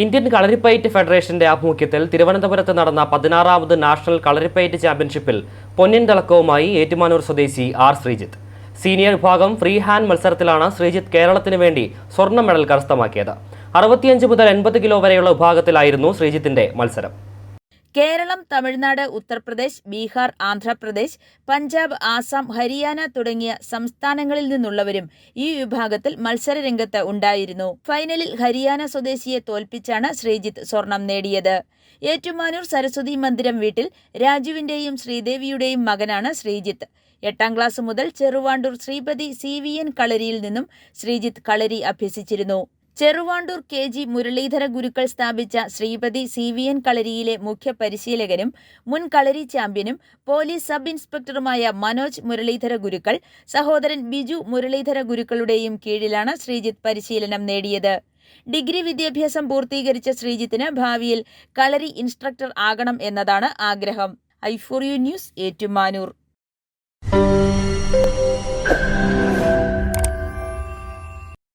Indian Kalaripayattu ഫെഡറേഷന്റെ ആഭിമുഖ്യത്തിൽ തിരുവനന്തപുരത്ത് നടന്ന പതിനാറാമത് നാഷണൽ കളരിപ്പയറ്റ് ചാമ്പ്യൻഷിപ്പിൽ പൊന്നിൻ തിളക്കവുമായി ഏറ്റുമാനൂർ സ്വദേശി ആർ ശ്രീജിത്ത്. സീനിയർ വിഭാഗം ഫ്രീ ഹാൻഡ് മത്സരത്തിലാണ് ശ്രീജിത്ത് കേരളത്തിന് വേണ്ടി സ്വർണ മെഡൽ കരസ്ഥമാക്കിയത്. അറുപത്തിയഞ്ച് മുതൽ എൺപത് കിലോ വരെയുള്ള വിഭാഗത്തിലായിരുന്നു ശ്രീജിത്തിന്റെ മത്സരം. കേരളം തമിഴ്നാട് ഉത്തർപ്രദേശ് ബീഹാർ ആന്ധ്രാപ്രദേശ് പഞ്ചാബ് ആസാം ഹരിയാന തുടങ്ങിയ സംസ്ഥാനങ്ങളിൽ നിന്നുള്ളവരും ഈ വിഭാഗത്തിൽ മത്സരരംഗത്ത് ഉണ്ടായിരുന്നു. ഫൈനലിൽ ഹരിയാന സ്വദേശിയെ തോൽപ്പിച്ചാണ് ശ്രീജിത്ത് സ്വർണം നേടിയത്. ഏറ്റുമാനൂർ സരസ്വതി മന്ദിരം വീട്ടിൽ രാജുവിന്റെയും ശ്രീദേവിയുടെയും മകനാണ് ശ്രീജിത്ത്. എട്ടാം ക്ലാസ് മുതൽ Cheruvandoor Sreepathi C V N കളരിയിൽ നിന്നും ശ്രീജിത്ത് കളരി അഭ്യസിച്ചിരുന്നു. ചെറുവാണ്ടൂർ കെ ജി മുരളീധര ഗുരുക്കൾ സ്ഥാപിച്ച ശ്രീപതി സി വി എൻ കളരിയിലെ മുഖ്യ പരിശീലകനും മുൻ കളരി ചാമ്പ്യനും പോലീസ് സബ് ഇൻസ്പെക്ടറുമായ മനോജ് മുരളീധര ഗുരുക്കൾ സഹോദരൻ ബിജു മുരളീധര ഗുരുക്കളുടെയും കീഴിലാണ് ശ്രീജിത്ത് പരിശീലനം നേടിയത്. ഡിഗ്രി വിദ്യാഭ്യാസം പൂർത്തീകരിച്ച ശ്രീജിത്തിന് ഭാവിയിൽ കളരി ഇൻസ്ട്രക്ടർ ആകണം എന്നതാണ് ആഗ്രഹം. I four U news Ettumanoor.